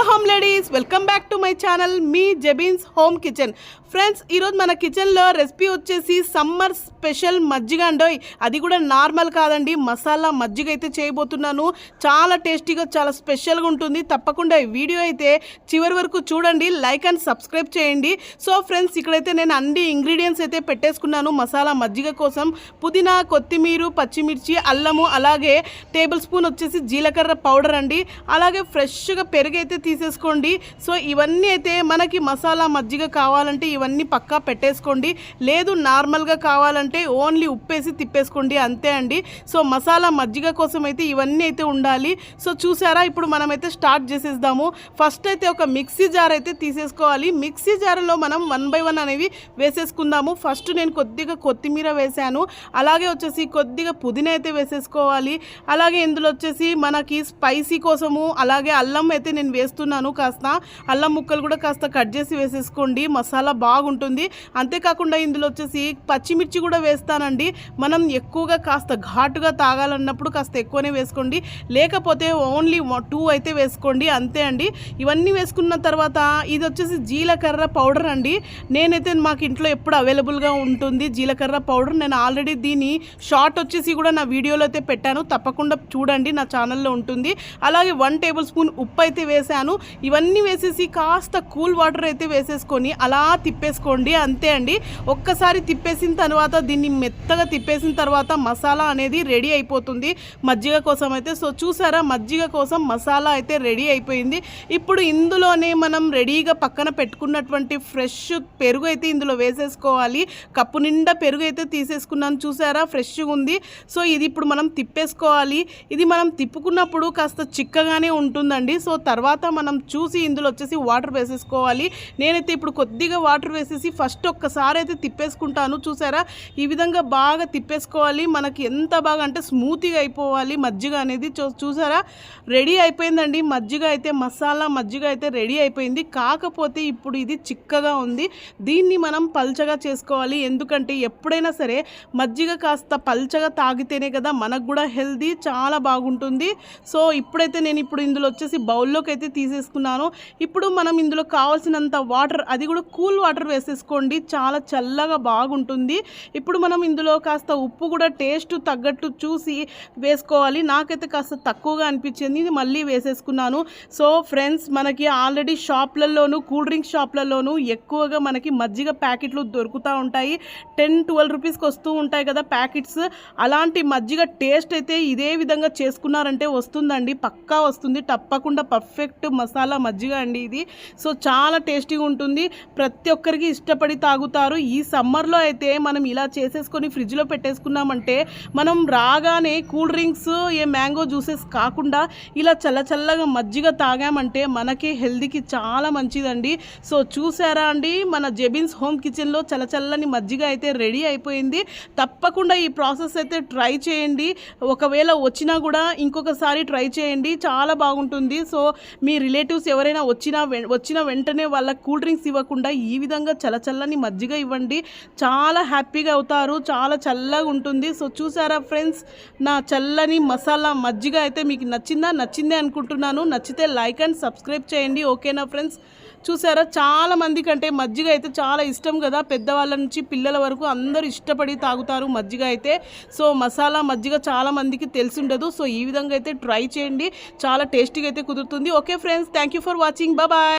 Hello home ladies welcome back to my channel me జెబీన్స్ home kitchen. Friends ఈరోజు మన కిచెన్లో recipe వచ్చేసి summer special మజ్జిగ అండోయ్ అది కూడా నార్మల్ కాదండి మసాలా మజ్జిగ అయితే చేయబోతున్నాను. చాలా టేస్టీగా చాలా స్పెషల్గా ఉంటుంది. తప్పకుండా ఈ వీడియో అయితే చివరి వరకు చూడండి లైక్ అండ్ సబ్స్క్రైబ్ చేయండి. సో ఫ్రెండ్స్ ఇక్కడైతే నేను అన్ని ఇంగ్రీడియంట్స్ అయితే పెట్టేసుకున్నాను మసాలా మజ్జిగ కోసం. పుదీనా కొత్తిమీర పచ్చిమిర్చి అల్లము అలాగే టేబుల్ స్పూన్ వచ్చేసి జీలకర్ర పౌడర్ అండి. అలాగే ఫ్రెష్గా పెరుగు అయితే తీసేసుకోండి. సో ఇవన్నీ అయితే మనకి మసాలా మజ్జిగ కావాలంటే ఇవన్నీ పక్కా పెట్టేసుకోండి. లేదు నార్మల్గా కావాలంటే ఓన్లీ ఉప్పేసి తిప్పేసుకోండి. అంతే అండి. సో మసాలా మజ్జిగ కోసం అయితే ఇవన్నీ అయితే ఉండాలి. సో చూసారా? ఇప్పుడు మనమైతే స్టార్ట్ చేసేద్దాము. ఫస్ట్ అయితే ఒక మిక్సీ జార్ అయితే తీసేసుకోవాలి. మిక్సీ జార్లో మనం వన్ బై వన్ అనేవి వేసేసుకుందాము. ఫస్ట్ నేను కొద్దిగా కొత్తిమీర వేసాను. అలాగే వచ్చేసి కొద్దిగా పుదీనా అయితే వేసేసుకోవాలి. అలాగే ఇందులో వచ్చేసి మనకి స్పైసీ కోసము అలాగే అల్లం అయితే నేను వేస్తున్నాను కాస్త అల్లం ముక్కలు కూడా కాస్త కట్ చేసి వేసేసుకోండి. మసాలా బాగుంటుంది. అంతేకాకుండా ఇందులో వచ్చేసి పచ్చిమిర్చి కూడా వేస్తానండి. మనం ఎక్కువగా కాస్త ఘాటుగా తాగాలన్నప్పుడు కాస్త ఎక్కువనే వేసుకోండి. లేకపోతే ఓన్లీ టూ అయితే వేసుకోండి. అంతే అండి. ఇవన్నీ వేసుకున్న తర్వాత ఇది వచ్చేసి జీలకర్ర పౌడర్ అండి. నేనైతే మాకు ఇంట్లో ఎప్పుడు అవైలబుల్గా ఉంటుంది జీలకర్ర పౌడర్. నేను ఆల్రెడీ దీని షార్ట్ వచ్చేసి కూడా నా వీడియోలో అయితే పెట్టాను. తప్పకుండా చూడండి. నా ఛానల్లో ఉంటుంది. అలాగే వన్ టేబుల్ స్పూన్ ఉప్పు అయితే వేసాను. ఇవన్నీ వేసేసి కాస్త కూల్ వాటర్ అయితే వేసేసుకొని అలా తిప్పేసుకోండి. అంతే అండి. ఒక్కసారి తిప్పేసిన తర్వాత దీన్ని మెత్తగా తిప్పేసిన తర్వాత మసాలా అనేది రెడీ అయిపోతుంది మజ్జిగ కోసం అయితే. సో చూసారా? మజ్జిగ కోసం మసాలా అయితే రెడీ అయిపోయింది. ఇప్పుడు ఇందులోనే మనం రెడీగా పక్కన పెట్టుకున్నటువంటి ఫ్రెష్ పెరుగు అయితే ఇందులో వేసేసుకోవాలి. కప్పు నిండా పెరుగు అయితే తీసేసుకున్నాను. చూసారా? ఫ్రెష్గా ఉంది. సో ఇది ఇప్పుడు మనం తిప్పేసుకోవాలి. ఇది మనం తిప్పుకున్నప్పుడు కాస్త చిక్కగానే ఉంటుందండి. సో తర్వాత మనం చూసి ఇందులో వచ్చేసి వాటర్ వేసేసుకోవాలి. నేనైతే ఇప్పుడు కొద్దిగా వాటర్ వేసేసి ఫస్ట్ ఒక్కసారి అయితే తిప్పేసుకుంటాను. చూసారా? ఈ విధంగా బాగా తిప్పేసుకోవాలి. మనకి ఎంత బాగా అంటే స్మూత్గా అయిపోవాలి మజ్జిగ అనేది. చూసారా? రెడీ అయిపోయిందండి. మజ్జిగ అయితే మసాలా మజ్జిగ అయితే రెడీ అయిపోయింది. కాకపోతే ఇప్పుడు ఇది చిక్కగా ఉంది. దీన్ని మనం పల్చగా చేసుకోవాలి. ఎందుకంటే ఎప్పుడైనా సరే మజ్జిగ కాస్త పల్చగా తాగితేనే కదా మనకు కూడా హెల్దీ చాలా బాగుంటుంది. సో ఇప్పుడైతే నేను ఇప్పుడు ఇందులో వచ్చేసి బౌల్లోకి అయితే తీసేసుకున్నాను. ఇప్పుడు మనం ఇందులో కావాల్సినంత వాటర్ అది కూడా కూల్ వాటర్ వేసేసుకోండి. చాలా చల్లగా బాగుంటుంది. ఇప్పుడు మనం ఇందులో కాస్త ఉప్పు కూడా టేస్ట్ తగ్గట్టు చూసి వేసుకోవాలి. నాకైతే కాస్త తక్కువగా అనిపించింది. ఇది మళ్ళీ వేసేసుకున్నాను. సో ఫ్రెండ్స్ మనకి ఆల్రెడీ షాప్లలోనూ కూల్ డ్రింక్ షాప్లలోనూ ఎక్కువగా మనకి మజ్జిగ ప్యాకెట్లు దొరుకుతూ ఉంటాయి. టెన్ ట్వెల్వ్ రూపీస్కి వస్తూ ఉంటాయి కదా ప్యాకెట్స్. అలాంటి మజ్జిగ టేస్ట్ అయితే ఇదే విధంగా చేసుకున్నారంటే వస్తుందండి. పక్కా వస్తుంది. తప్పకుండా పర్ఫెక్ట్ మసాలా మజ్జిగ అండి ఇది. సో చాలా టేస్టీగా ఉంటుంది. ప్రతి ఒక్కరికి ఇష్టపడి తాగుతారు. ఈ సమ్మర్లో అయితే మనం ఇలా చేసేసుకొని ఫ్రిడ్జ్లో పెట్టేసుకున్నామంటే మనం రాగానే కూల్ డ్రింక్స్ ఏ మ్యాంగో జ్యూసెస్ కాకుండా ఇలా చల్లచల్లగా మజ్జిగ తాగామంటే మనకి హెల్దీకి చాలా మంచిదండి. సో చూసారా అండి? మన జెబిన్స్ హోమ్ కిచెన్లో చల్లచల్లని మజ్జిగ అయితే రెడీ అయిపోయింది. తప్పకుండా ఈ ప్రాసెస్ అయితే ట్రై చేయండి. ఒకవేళ వచ్చినా కూడా ఇంకొకసారి ట్రై చేయండి. చాలా బాగుంటుంది. సో మీ రిలేటివ్స్ ఎవరైనా వచ్చినా వచ్చిన వెంటనే వాళ్ళకి కూల్ డ్రింక్స్ ఇవ్వకుండా ఈ విధంగా చల్ల చల్లని మజ్జిగ ఇవ్వండి. చాలా హ్యాపీగా అవుతారు. చాలా చల్లగా ఉంటుంది. సో చూసారా ఫ్రెండ్స్? నా చల్లని మసాలా మజ్జిగ అయితే మీకు నచ్చిందా? నచ్చిందే అనుకుంటున్నాను. నచ్చితే లైక్ అండ్ సబ్స్క్రైబ్ చేయండి. ఓకేనా ఫ్రెండ్స్? చూసారా? చాలా మంది కంటే మజ్జిగ అయితే చాలా ఇష్టం కదా. పెద్దవాళ్ళ నుంచి పిల్లల వరకు అందరూ ఇష్టపడి తాగుతారు మజ్జిగ అయితే. సో మసాలా మజ్జిగ చాలా మందికి తెలిసి ఉండదు. సో ఈ విధంగా అయితే ట్రై చేయండి. చాలా టేస్టీగా అయితే కుదురుతుంది. Okay friends? friends. Thank you for watching. Bye bye.